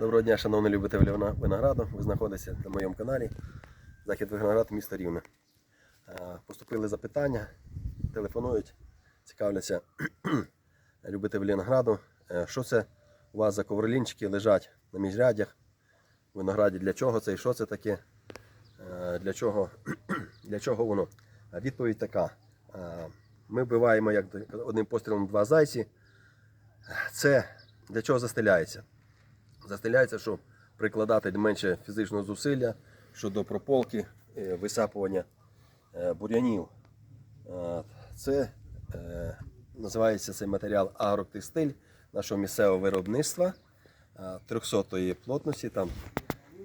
Доброго дня, шановні любителі винограду. Ви знаходитеся на моєму каналі Захід Виноград, місто Рівне. Е, Поступили запитання, телефонують, цікавляться любителі винограду. Е, Що це у вас за ковролінчики лежать на міжрядях в винограді? Для чого це і що це таке? Е, Для чого, для чого воно? Відповідь така. Ми вбиваємо як одним пострілом два зайці. Це для чого застеляється? Застеляється, щоб прикладати менше фізичного зусилля щодо прополки, е, висапування е, бур'янів. Е, Це називається цей матеріал агротекстиль нашого місцевого виробництва 300-ї плотності, там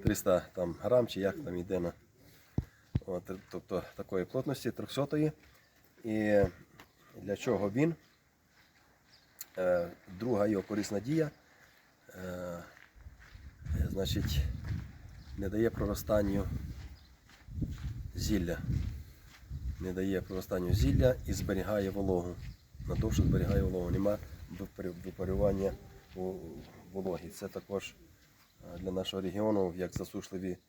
300 там, грам чи як там йде на от, тобто такої плотності 300-ї. І для чого він? Друга його корисна дія. Значить, не дає проростанню зілля. Не дає проростанню зілля і зберігає вологу. Надовше зберігає вологу. Нема випарювання вологи. Це також е, для нашого регіону, як засушливі, е,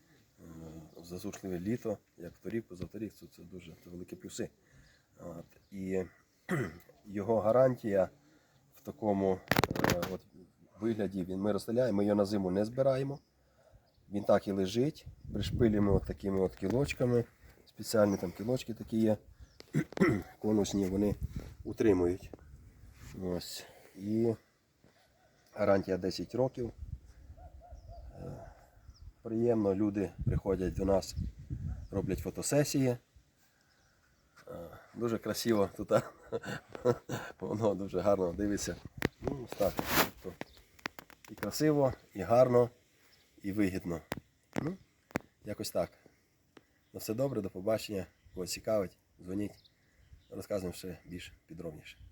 засушливе літо, як торік, позаторік, це, це дуже це великі плюси. От. І його гарантія в такому е, от, вигляді він ми розстеляємо, ми його на зиму не збираємо. Він так і лежить, пришпилюємо от такими от кілочками. Спеціальні там кілочки такі є. Конусні вони утримують. Ось. І гарантія 10 років. Е, Приємно, люди приходять до нас, роблять фотосесії. Е, Дуже красиво тут. Воно дуже гарно дивиться. Ну, так. І красиво, і гарно, і вигідно. Ну, якось так. На все добре, до побачення. Кого цікавить, дзвоніть. Розказуємо ще більш підробніше.